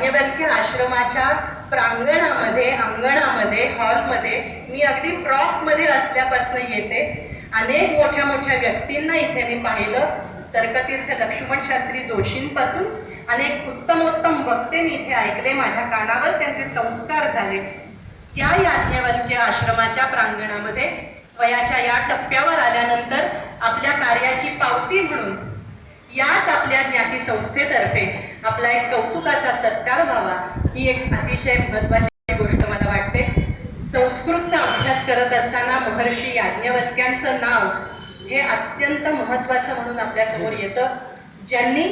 याज्ञवल्क्य आश्रमाच्या प्रांगणामध्ये अंगणामध्ये हॉलमध्ये मी अगदी फ्रॉकमध्ये असल्यापासून येते. अनेक मोठ्या मोठ्या व्यक्तींना इथे मी पाहिलं. तर्कतीर्थ लक्ष्मण शास्त्री जोशींपासून अनेक उत्तमोत्तम वक्ते मी इथे ऐकले. माझ्या कानावर त्यांचे संस्कार झाले. त्या याज्ञवल्क्य आश्रमाच्या प्रांगणामध्ये वयाच्या या टप्प्यावर आल्यानंतर आपल्या कार्याची पावती म्हणून याच आपल्या ज्ञाती संस्थेतर्फे आपला एक कौतुकाचा सत्कार व्हावा ही एक अतिशय महत्वाची गोष्ट मला वाटते. संस्कृतचा अभ्यास करत असताना महर्षी याज्ञवल्क्यांचं नाव हे अत्यंत महत्वाचं म्हणून आपल्यासमोर येतं. ज्यांनी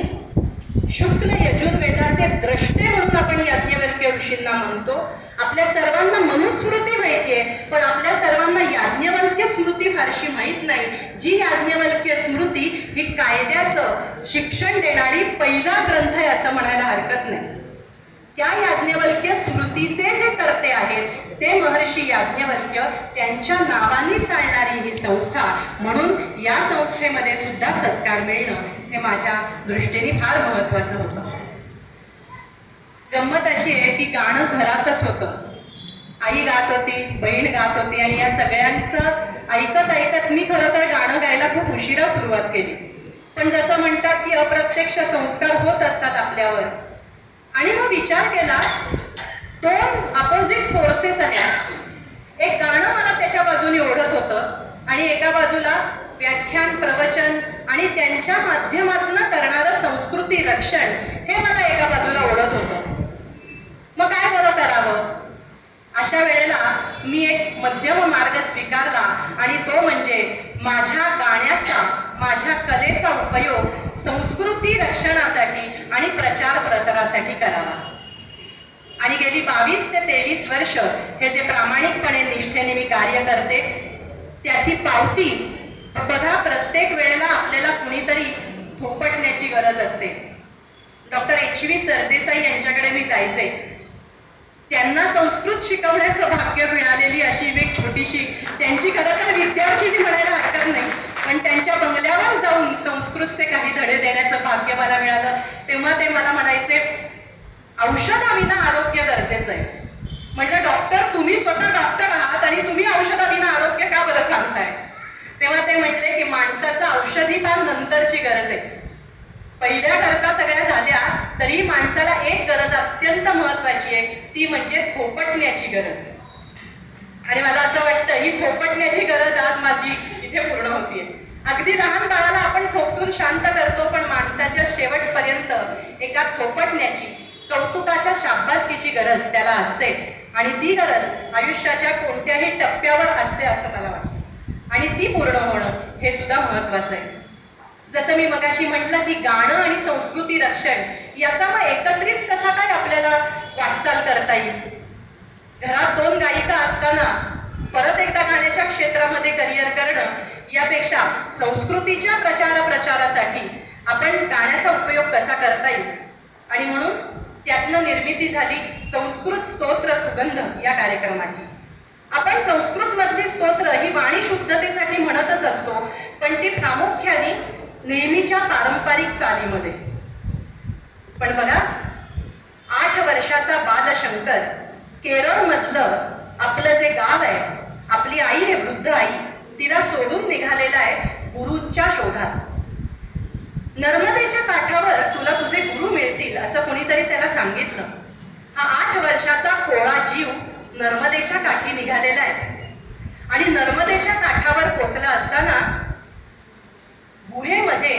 शुक्ल यजुर्वेदाचे द्रष्टे म्हणून आपण याज्ञवल्क्य ऋषींना म्हणतो. आपल्या सर्वांना मनुस्मृती माहितीये पण आपल्या सर्वांना याज्ञवल्क्य स्मृती फारशी माहीत नाही. जी याज्ञवल्क्य स्मृती ही कायद्याचं शिक्षण देणारी पहिला ग्रंथ असं म्हणायला हरकत नाही. त्या याज्ञवल्क्य स्मृतीचे जे कर्ते आहेत ते महर्षी याज्ञवल्क्य त्यांच्या नावाने चालणारी ही संस्था म्हणून या संस्थेमध्ये सुद्धा सत्कार मिळणं हे माझ्या दृष्टीने फार महत्वाचं होतं. गंमत अशी आहे की गाणं घरातच होतं. आई गात होती बहीण गात होती आणि या सगळ्यांचं ऐकत ऐकत मी खरं तर गाणं गायला खूप उशिरा सुरुवात केली. पण जसं म्हणतात की अप्रत्यक्ष संस्कार होत असतात आपल्यावर. आणि मग विचार केला दोन अपोजिट फोर्सेस आहेत. एक गाणं मला त्याच्या बाजूने ओढत होतं आणि एका बाजूला व्याख्यान प्रवचन आणि त्यांच्या माध्यमातून करणारं संस्कृती रक्षण हे मला एका बाजूला ओढत होतं. मग काय बरं करावं? अशा वेळेला मी एक मध्यम मार्ग स्वीकारला आणि तो म्हणजे माझ्या माझ्या कलेचा उपयोग संस्कृती रक्षणासाठी आणि प्रचार प्रसारासाठी करावा. आणि गेली बावीस ते तेवीस वर्ष हे जे प्रामाणिकपणे निष्ठेने मी कार्य करते त्याची पावती बघा प्रत्येक वेळेला आपल्याला कुणीतरी थोपटण्याची गरज असते. डॉक्टर एच व्ही सरदेसाई यांच्याकडे मी जायचे. त्यांना संस्कृत शिकवण्याचं भाग्य मिळालेली अशी एक छोटीशी त्यांची खरं तर विद्यार्थी म्हणायला हरकत नाही पण त्यांच्या बंगल्यावर जाऊन संस्कृतचे काही धडे देण्याचं भाग्य मला मिळालं. तेव्हा ते मला म्हणायचे औषधाविना आरोग्य गरजेचं आहे. म्हणजे डॉक्टर तुम्ही स्वतः डॉक्टर आहात आणि तुम्ही औषधाविना आरोग्य का बरं सांगताय? तेव्हा ते म्हटले की माणसाचं औषधी फार नंतरची गरज आहे. पहिल्या गरजा सगळ्या झाल्या तरी माणसाला एक गरज अत्यंत महत्वाची आहे. ती म्हणजे थोपटण्याची गरज. आणि मला असं वाटतं ही थोपटण्याची गरज आज माझी इथे पूर्ण होतीये. अगदी लहान बाळाला शांत करतो पण माणसाच्या शेवटपर्यंत एका थोपटण्याची कौतुकाच्या शाब्बासकीची गरज त्याला असते. आणि ती गरज आयुष्याच्या कोणत्याही टप्प्यावर असते असं मला वाटतं. आणि ती पूर्ण होणं हे सुद्धा महत्वाचं आहे. जसं मी मगाशी म्हटलं की गाणं आणि संस्कृती रक्षण याचा मग एकत्रित कसा काय आपल्याला वाटचाल करता येईल? घरात दोन गायिका असताना परत एकदा गाण्याच्या क्षेत्रामध्ये करिअर करणं यापेक्षा संस्कृतीच्या प्रचार प्रचारासाठी आपण गाण्याचा उपयोग कसा करता येईल? आणि म्हणून त्यातनं निर्मिती झाली संस्कृत स्तोत्र सुगंध या कार्यक्रमाची. आपण संस्कृत मधली स्तोत्र ही वाणी शुद्धतेसाठी म्हणतच असतो पण ती प्रामुख्याने नेहमीच्या पारंपरिक चालीमध्ये. पण बघा आठ वर्षाचा बालशंकर केरळ मधलं आपलं जे गाव आहे आपली आई आहे वृद्ध आई तिला सोडून निघालेला आहे गुरूंच्या शोधात. नर्मदेच्या काठावर तुला तुझे गुरु मिळतील असं कोणीतरी त्याला सांगितलं. हा आठ वर्षाचा कोळा जीव नर्मदेच्या काठी निघालेला आहे. आणि नर्मदेच्या काठावर पोचला असताना गुहेमध्ये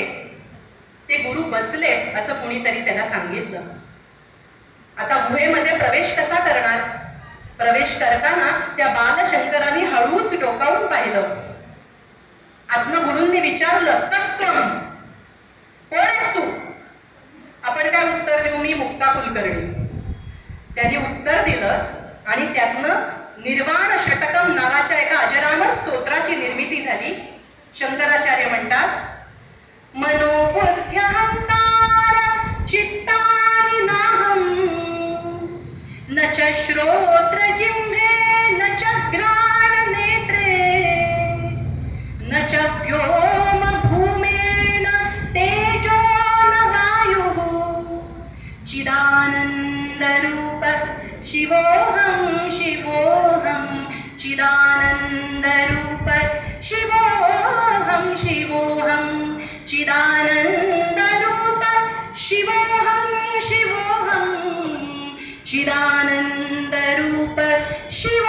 ते गुरु बसले असं कुणीतरी त्याला सांगितलं. आता गुहेमध्ये प्रवेश कसा करणार? प्रवेश करताना त्या बालशंकरांनी हळूच डोकावून पाहिलं. आत्म गुरुंनी विचारलं कस्त्रम कोण आहेस तू? आपण काय उत्तर देऊ? मी मुक्ता कुलकर्णी. त्यांनी उत्तर दिलं आणि त्यातनं निर्वाण षटकम नावाच्या एका अजरामर स्तोत्राची निर्मिती झाली. शंकराचार्य म्हणतात मनोबुद्ध्यहंकार चित्तानि नाहं न च श्रोत्र चिदानन्दरूप शिव